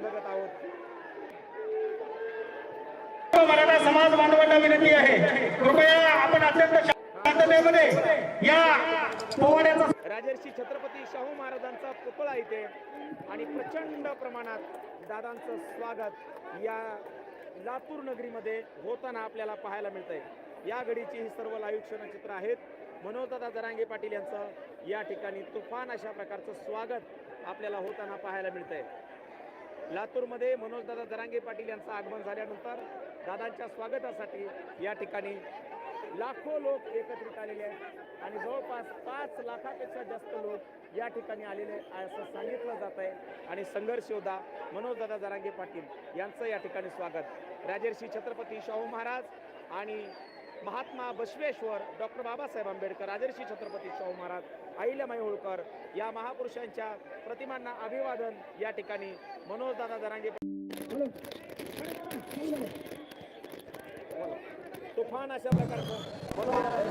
आपण बघत आहोत. मराठा समाज बांधवांना विनंती आहे. कृपया आपण अत्यंत शांततेमध्ये या पोवाड्याचा राजर्षी छत्रपती शाहू महाराजांचा पुतळा इथे आणि प्रचंड प्रमाणात दादांचं स्वागत या लातूर नगरीमध्ये होताना आपल्याला पाहायला मिळतंय. या घडीची ही सर्व लाईव्ह क्षणचित्र आहेत. मनोजदादा जरांगे पाटील यांचं या ठिकाणी तुफान अशा प्रकारचं स्वागत आपल्याला होताना पाहायला मिळतंय. लातूरमध्ये मनोजदादा जरांगे पाटील यांचं आगमन झाल्यानंतर दादांच्या स्वागतासाठी या ठिकाणी लाखो लोक एकत्रित आलेले आहेत. आणि जवळपास पाच लाखापेक्षा जास्त लोक या ठिकाणी आलेले आहे असं सांगितलं जात आहे. आणि संघर्ष योद्धा मनोजदादा जरांगे पाटील यांचं या ठिकाणी स्वागत. राजर्षी छत्रपती शाहू महाराज आणि महात्मा बसवेश्वर डॉक्टर बाबासाहेब आंबेडकर राजर्षी छत्रपती शाहू महाराज अहिल्यामाई होळकर या महापुरुषांच्या प्रतिमांना अभिवादन या ठिकाणी. मनोजदादा दरांगे तुफान अशा प्रकारचं. मनोजदादा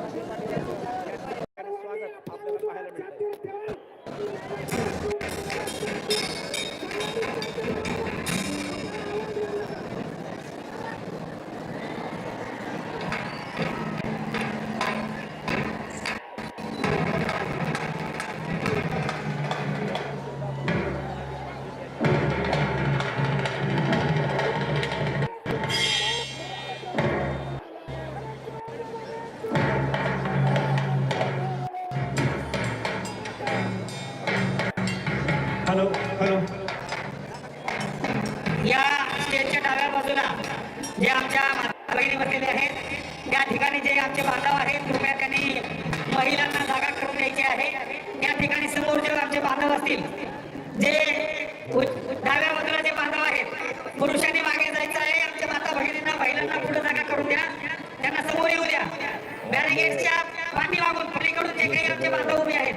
पाठीमागून पलीकडून जे काही आमचे बांधव उभे आहेत.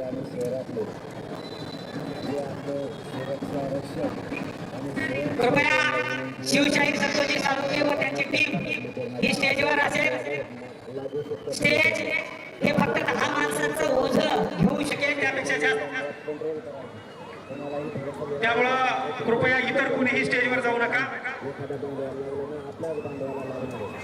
आणि शहरातले जे आपले सुरक्षा कृपया शिवशाही संतोषी साळुंके व त्यांची टीम ही स्टेजवर असेल. स्टेज हे फक्त दहा माणसांचं ओझ घेऊ शकेल त्यापेक्षा जास्त. त्यामुळं कृपया इतर कुणीही स्टेजवर जाऊ नका. एखाद्या बांधवाला लागलं ना आपल्याच बांधवाला लागणार आहे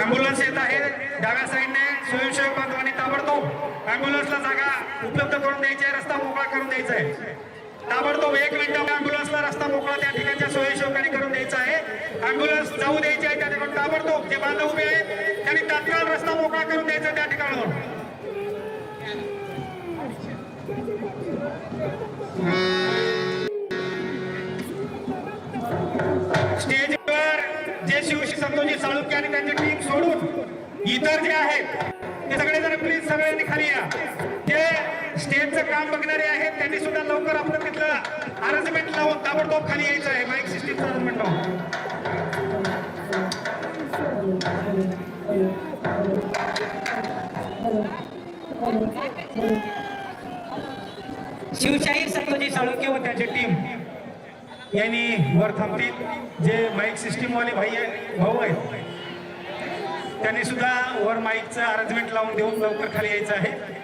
अँब्युलन्स येत आहे डाव्या साईडने स्वयंसेवक बांधवांनी ताबडतोब. अँब्युलन्सला जागा उपलब्ध करून द्यायची आहे रस्ता मोकळा करून द्यायचा आहे. ताबडतोब एक मिनिटात अँब्युलन्सला रस्ता मोकळा त्या ठिकाणच्या स्वयंसेवकांनी करून द्यायचा आहे. अँब्युलन्स जाऊ द्यायची आहे त्या ठिकाणी ताबडतोब. जे बांधव उभे आहेत त्यांनी तात्काळ रस्ता मोकळा करून द्यायचा त्या ठिकाणावर शिवशी संतोषी साळुंके आणि त्यांची टीम सोडून इतर जे आहेत ते सगळेजण प्लीज सगळ्यांनी खाली या. ते स्टेजचं काम बघणारे आहेत त्यांनी सुद्धा लवकर आपलं तिथलं अरेंजमेंट लावून ताबडतोब खाली यायचं आहे. माईक सिस्टीमचं अरेंजमेंट लावून शिवशाही संतोषी साळुंके व त्यांची टीम यांनी वर थांबतील. जे माईक सिस्टीम वाले भाई आहेत भाऊ आहेत त्यांनी सुद्धा वर माईकचं अरेंजमेंट लावून देऊन लवकर खाली यायचं आहे.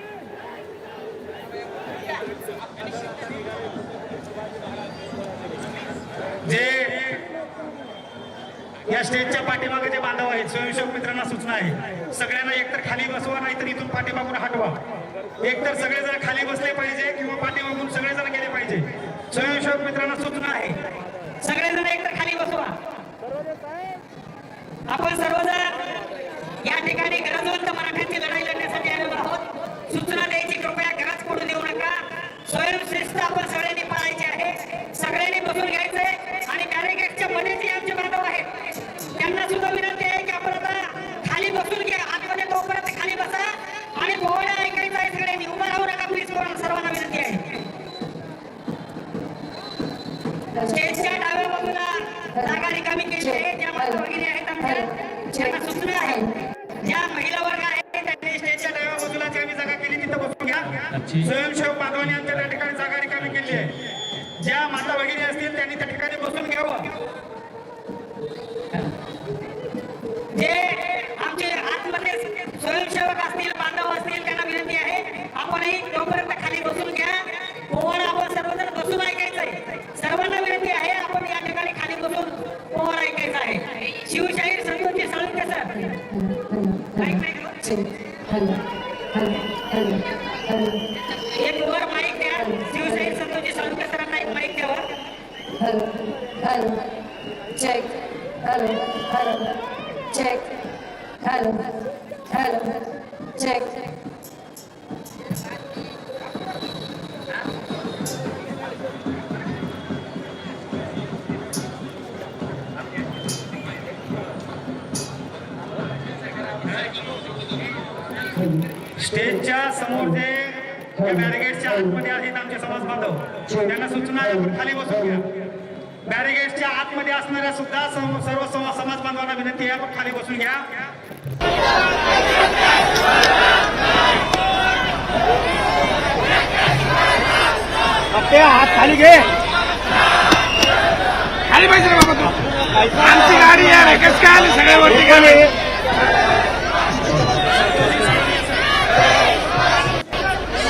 जे या स्टेजच्या पाठीमागे जे बांधव आहेत स्वयंसेवक मित्रांना सूचना आहे सगळ्यांना एकतर खाली बसवा नाहीतर इथून पाठीमागून हटवा. एकतर सगळेजण खाली बसले पाहिजे किंवा पाठीमागून सगळेजण स्वयंसेवक मित्रांना सूचना आहे. सगळेजण एकतर खाली बसवा. आपण सर्वजण या ठिकाणी गरजवंत मराठ्यांची लढाई लढण्यासाठी आलेलो आहोत. सूचना द्यायची कृपया घरात पडू देऊ नका. स्वयंश्रेष्ठ आपण सगळ्यांनी पाळायचे आहे. सगळ्यांनी बसून घ्यायचंय. स्वयंसेवक बांधवांनी आमच्या त्या ठिकाणी जागा रिकामी केली आहे. ज्या माता भगिनी असतील त्यांनी त्या ठिकाणी बसून घ्यावं जे आमचे आतमध्ये स्वयंसेवक असतील बांधव असतील त्यांना विनंती आहे आपणही तोपर्यंत खाली बसून घ्या पोवाडा आपण सर्वजण बसून ऐकायचंय सर्वांना विनंती आहे आपण या ठिकाणी खाली बसून पोवाडा ऐकायचा आहे Shivshahir Santoshi Salunke sir mic mic एक वर माईक द्या शिवशाहीर संतोषी साळुंके सरांना एक माईक द्यावा hello, check, hello, hello, check, hello, hello, check. स्टेजच्या समोर जे बॅरिगेटच्या आतमध्ये आहेत आमचे समाज बांधव त्यांना सूचना खाली बसून घ्या बॅरिगेटच्या आतमध्ये असणाऱ्या सुद्धा सर्व सम- समाज बांधवांना विनंती आहे. आपण खाली बसून घ्या. हात खाली घे. खाली पाहिजे रे बाबा तू. आमची गाडी आहे कस काय आली सगळ्या वरती खाली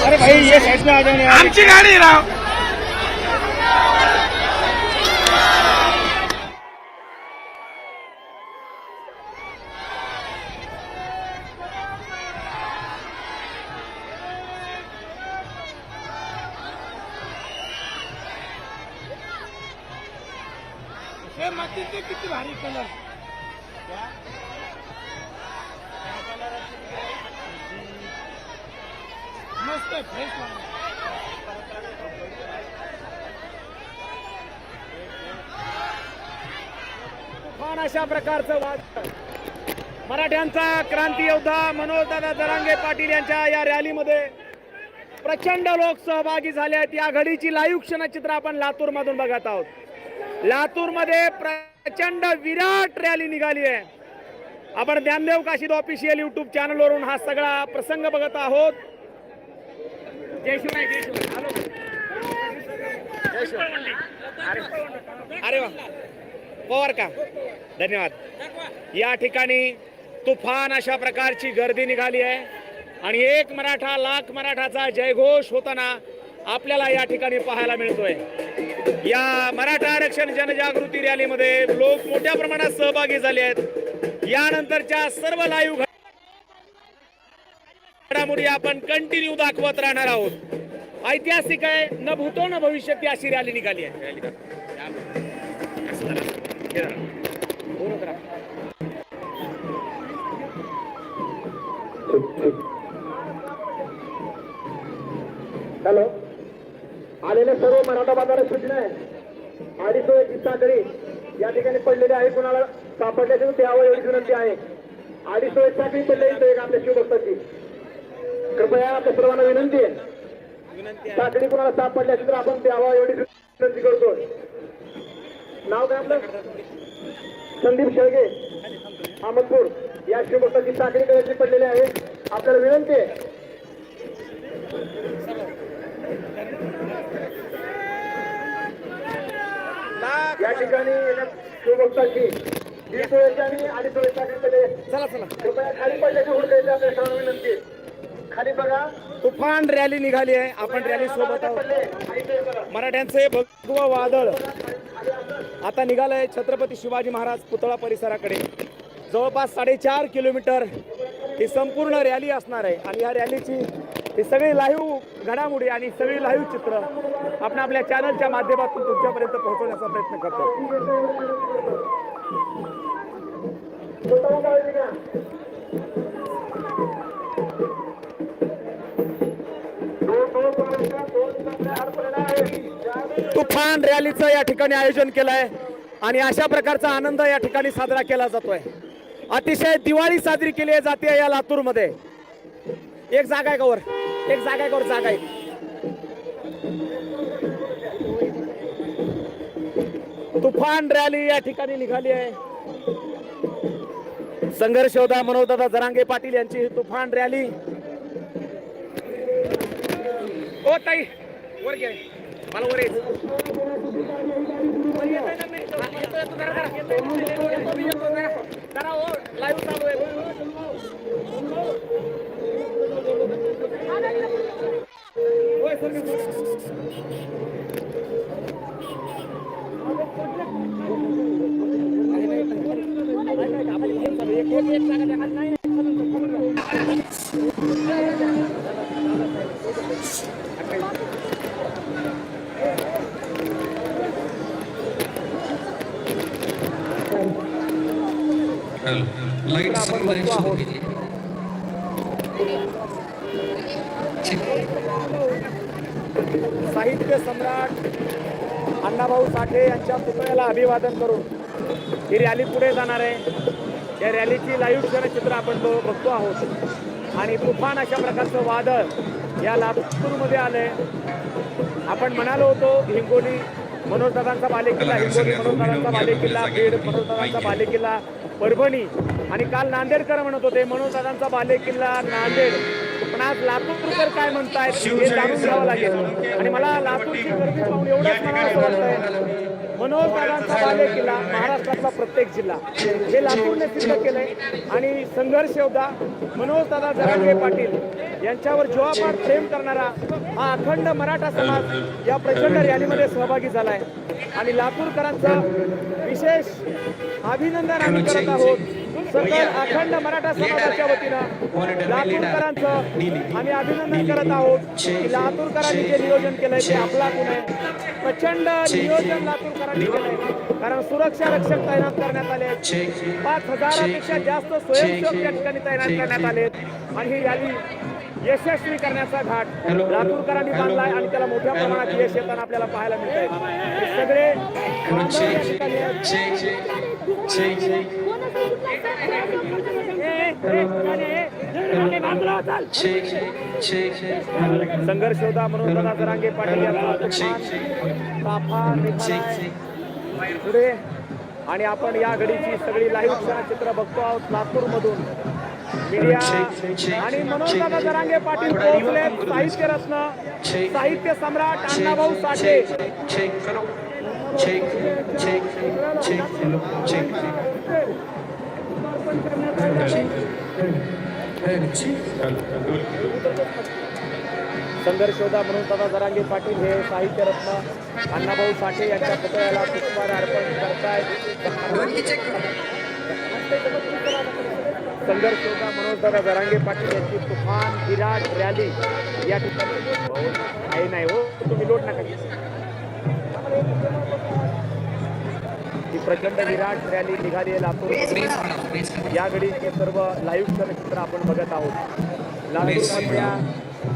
अरे भाई ये साइड में आ जाओ आमची गाडी राव. मातीचे किती भारी कलर मस्त फ्रेश फार अशा प्रकारचं वाद मराठ्यांचा क्रांती योद्धा मनोजदादा जरांगे पाटील यांच्या या रॅलीमध्ये प्रचंड लोक सहभागी झाले आहेत. या घडीची लाईव्ह क्षणचित्र आपण लातूर मधून बघत आहोत. लातूरमध्ये प्रचंड विराट रॅली निघाली आहे. आपण ज्ञानदेव काशीद ऑफिशियल युट्यूब चॅनलवरून हा सगळा प्रसंग बघत आहोत. जय शिवराय जय शिवराय अरे अरे वा. पवार का? धन्यवाद. या ठिकाणी तुफान अशा प्रकारची गर्दी निघाली आहे. आणि एक मराठा लाख मराठाचा जयघोष होताना आपल्याला या ठिकाणी पाहायला मिळतोय. या मराठा आरक्षण जनजागृती रॅलीमध्ये लोक मोठ्या प्रमाणात सहभागी झाले आहेत. यानंतरच्या सर्व लाईव्ह घडामोडी आपण कंटिन्यू दाखवत राहणार आहोत. ऐतिहासिक आहे न भूतो न भविष्य ती अशी रॅली निघाली आहे. हे. हॅलो आलेल्या सर्व मराठा बांधवांना सूचना आहे. अडीच एक साखळी या ठिकाणी पडलेली आहे कुणाला सापडल्याचे द्यावं एवढी विनंती आहे. अडीच एक साखळी पडलेली एक आपल्या शिवभक्ताची. कृपया आपल्या सर्वांना विनंती आहे. साखळी कुणाला सापडल्याची तर आपण द्यावा एवढी विनंती करतो. नाव काय आपलं? संदीप शेळगे अहमदपूर. या शिवभक्ताची साखळी करायची पडलेली आहे. आपल्याला विनंती आहे लाख या ठिकाणी शिवभक्ताची आणि कृपया खाली पडल्याची हुडकायची आपल्या सर्वांना विनंती. खाली बघा. तुफान रॅली निघाली आहे. आपण रॅली सोबत आहोत. मराठ्यांचे भगव वादळ. आता निघालंय छत्रपती शिवाजी महाराज पुतळा परिसराकडे. जवळपास साडेचार किलोमीटर ही संपूर्ण रॅली असणार आहे. आणि या रॅलीची हे सगळी लाईव्ह घडामोडी आणि सगळी लाईव्ह चित्र आपण आपल्या चॅनलच्या माध्यमातून तुमच्यापर्यंत पोहोचवण्याचा प्रयत्न करतो. तुफान रॅलीचं या ठिकाणी आयोजन केलं आहे आणि अशा प्रकारचा आनंद या ठिकाणी साजरा केला जातोय. अतिशय दिवाळी साजरी केली जाते या लातूरमध्ये. एक जागा आहे का वर? एक जागा आहे जागा आहे. तुफान रॅली या ठिकाणी निघाली आहे. संघर्ष होता मनोदादा जरांगे पाटील यांची तुफान रॅली. ओ ताई वर घ्या मला वर यायचं लाईव्ह चालू आहे लाइट आपण सर्व बघतो आहोत. साहित्य सम्राट अण्णाभाऊ साठे यांच्या पुतळ्याला अभिवादन करून ही रॅली पुढे जाणार आहे. या रॅलीची लाईव्ह क्षणचित्र आपण बघतो आहोत आणि तुफान अशा प्रकारचं वादळ या लातूरमध्ये आलंय. आपण म्हणालो होतो हिंगोली मनोजदादांचा बालेकिल्ला हिंगोली मनोजदादांचा बालेकिल्ला बीड मनोजदादांचा बालेकिल्ला परभणी. आणि काल नांदेडकर म्हणत होते मनोजदादांचा बालेकिल्ला नांदेड. पण आज लातूरकर काय म्हणतायत हे जाणून घ्यावं लागेल. आणि मला लातूरची गर्दी पाहून एवढंच मला असं वाटतंय. मनोजदादांचा बालेकिल्ला महाराष्ट्रातला प्रत्येक जिल्हा. हे लातूरने सिद्ध केलंय. आणि संघर्ष योद्धा मनोजदादा जरांगे पाटील यांच्यावर जीवापाड प्रेम करणारा हा अखंड मराठा समाज या प्रचंड रॅलीमध्ये सहभागी झालाय. आणि लातूरकरांचं विशेष अभिनंदन आम्ही करत आहोत. सकल अखंड मराठा समाजाच्या वतीनं लातूरकरांचं आम्ही अभिनंदन करत आहोत की लातूरकरांनी जे नियोजन केलंय ते आपला गुण आहे. प्रचंड नियोजन लातूरकरांनी केलंय. कारण सुरक्षा रक्षक तैनात करण्यात आले. पाच हजारापेक्षा जास्त स्वयंसेवक या ठिकाणी तैनात करण्यात आले. आणि ही रॅली यशस्वी करण्याचा घाट लातूरकरांनी बांधलाय आणि त्याला मोठ्या प्रमाणात यश येताना आपल्याला पाहायला मिळत आहे सगळे बांधव या ठिकाणी आहेत. संघर्ष होता म्हणून दादा जरांगे पाटील पुढे आणि आपण या घडीची सगळी लाईव्ह क्षणचित्र बघतो आहोत लातूर मधून मीडिया आणि मनोज दादा जरांगे पाटील पोहोचले साहित्य रत्न साहित्य सम्राट अण्णाभाऊ साठे संघर्ष योद्धा म्हणून दादा जरांगे पाटील हे साहित्य रत्न अण्णाभाऊ साठे यांच्या पुतळ्याला पुष्पहार अर्पण करतायत. संघर्ष योद्धा मनोज दादा जरांगे पाटील यांची तुफान विराट रॅली या ठिकाणी काही नाही हो. तुम्ही लोट नका प्रचंड विराट रॅली निघाली आहे लातूर. या घडीचे सर्व लाईव्ह चलचित्र आपण बघत आहोत. लातूरमधल्या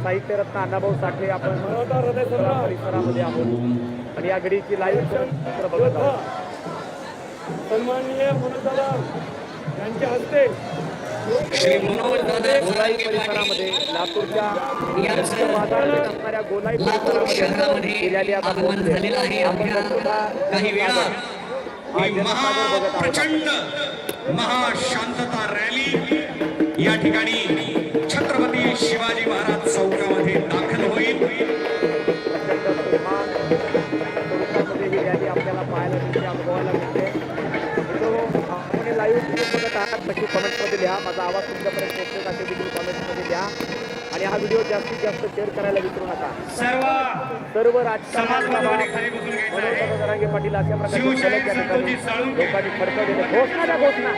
साहित्यरत्न अण्णाभाऊ साठे आपण परिसरामध्ये आहोत. आणि या घडीची लाईव्ह चलचित्र बघत आहोत. सन्माननीय मनोजदादा यांच्या हस्ते गोलाई परिसरामध्ये लातूरच्या असणाऱ्या गोलाई परिसरामध्ये ही आपण हा काही वेळा हा महाप्रचंड महाशांतता रॅली या ठिकाणी छत्रपती शिवाजी महाराज चौकामध्ये दाखल होईल. नक्की कमेंटमध्ये लिहा माझा आवाज तुमच्यापर्यंत पोहोचत असेल देखील कमेंटमध्ये लिहा आणि हा व्हिडिओ जास्तीत जास्त शेअर करायला विसरू नका. सर्व सर्व मनोज जरांगे पाटील अशा प्रकारे लोकांनी फडकवलेले घोषणा द्या घोषणा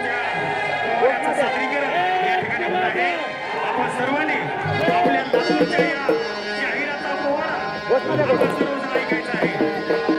घोषणा द्या घोषणा या ठिकाणी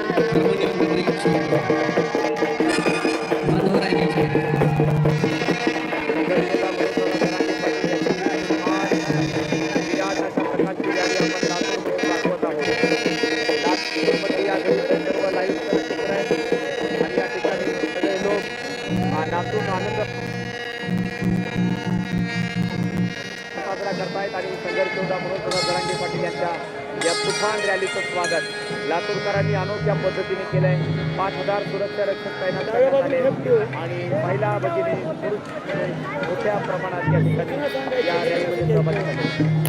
साजरा करतायत आणि संघर्ष योद्धा म्हणून सुद्धा जरांगे पाटील यांच्या या तुफान रॅलीचं स्वागत. लातूरकरांनी अनोख्या पद्धतीने केलंय. पाच हजार सुरक्षा रक्षक तैनात करण्यात आले. आणि महिला भगिनी पुरुष मोठ्या प्रमाणात या ठिकाणी या रॅलीमध्ये सहभागी झाले.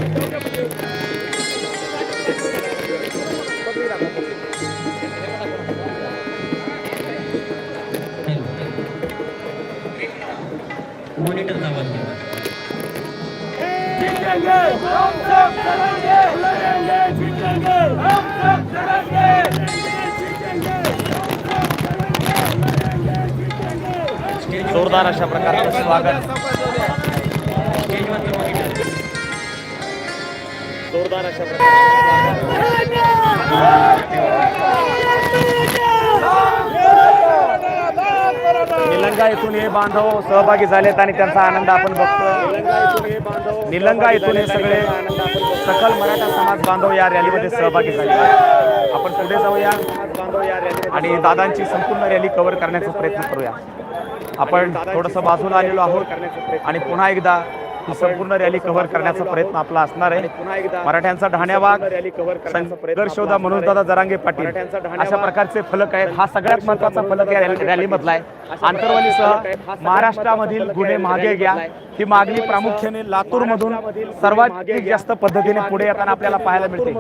bitirenge hem çok sevenge bitirenge bitirenge hem çok sevenge जोरदार अशा प्रकारचं स्वागत. जोरदार अशा प्रकारचं स्वागत. निलंगा येथून हे बांधव सहभागी झालेत आणि त्यांचा आनंद आपण बघतो निलंगा येथून हे सगळे सकल मराठा समाज बांधव या रॅलीमध्ये सहभागी झाले. आपण पुढे जाऊया आणि दादांची संपूर्ण रॅली कव्हर करण्याचा प्रयत्न करूया. आपण थोडंसं बाजूला आलेलो आहोत आणि पुन्हा एकदा ही संपूर्ण रॅली कव्हर करण्याचा प्रयत्न आपला असणार आहे. मराठ्यांचा ढाण्यावाग संघर्षोदा म्हणून दादा जरांगे पाटील. अशा प्रकारचे फलक आहेत. हा सगळ्यात महत्त्वाचा फलक या रॅली- रॅलीमधला आहे. आंतरवालीसह महाराष्ट्रामधील गुन्हे मागे घ्या. ही मागणी प्रामुख्याने लातूर मधून सर्वात जास्त पद्धतीने पुढे येताना आपल्याला पाहायला मिळते.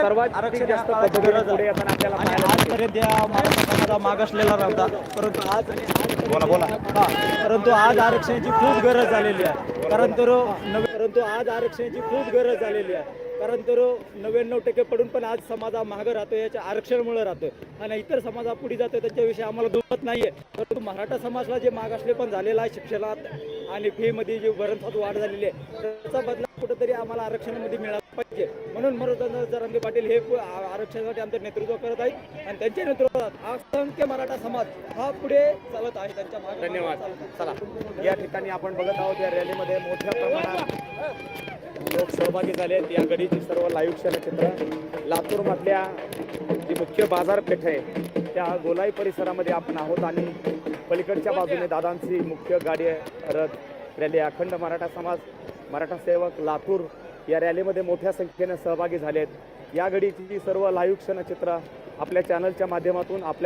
सर्वात जास्त पद्धतीने पुढे येताना आपल्याला पाहायला मागासलेला नव्हता परंतु आज बोला बोला. परंतु आज आरक्षणाची खूप गरज झालेली आहे. कारण तर नवे परंतु आज आरक्षणाची खूप गरज झालेली आहे. कारण तर नव्याण्णव टक्के पडून पण आज समाजा मागं राहतो याच्या आरक्षणामुळे राहतोय. आणि इतर समाजा पुढे जातोय त्याच्याविषयी आम्हाला दुमत नाहीये. परंतु मराठा समाजाला जे मागासले पण झालेला आहे शिक्षणात आणि फीमध्ये जे भरमसाठ वाढ झालेली आहे त्याचा बदला कुठेतरी आम्हाला आरक्षणामध्ये मिळाला पाहिजे. म्हणून मनोरंजन जरांगे पाटील हे आरक्षणासाठी आमचं नेतृत्व करत आहेत आणि त्यांच्या नेतृत्वात असंख्य मराठा समाज हा पुढे चालत आहे त्यांच्या मागे धन्यवाद. चला या ठिकाणी आपण बघत आहोत या रॅलीमध्ये मोठ्या प्रमाणात लोक सहभागी झाले आहेत. या गडीची सर्व लाईव्ह क्षणचित्र लातूर मधल्या जी मुख्य बाजारपेठ आहे त्या गोलाई परिसरामध्ये आपण आहोत आणि पलीकडच्या बाजूने दादांची मुख्य गाडी रथ रॅली. अखंड मराठा समाज मराठा सेवक लातूर या रॅलीमध्ये मोठ्या संख्येने सहभागी झाले आहेत या घडीची सर्व लाईव्ह क्षणचित्र आपल्या चॅनलच्या माध्यमातून आपल्या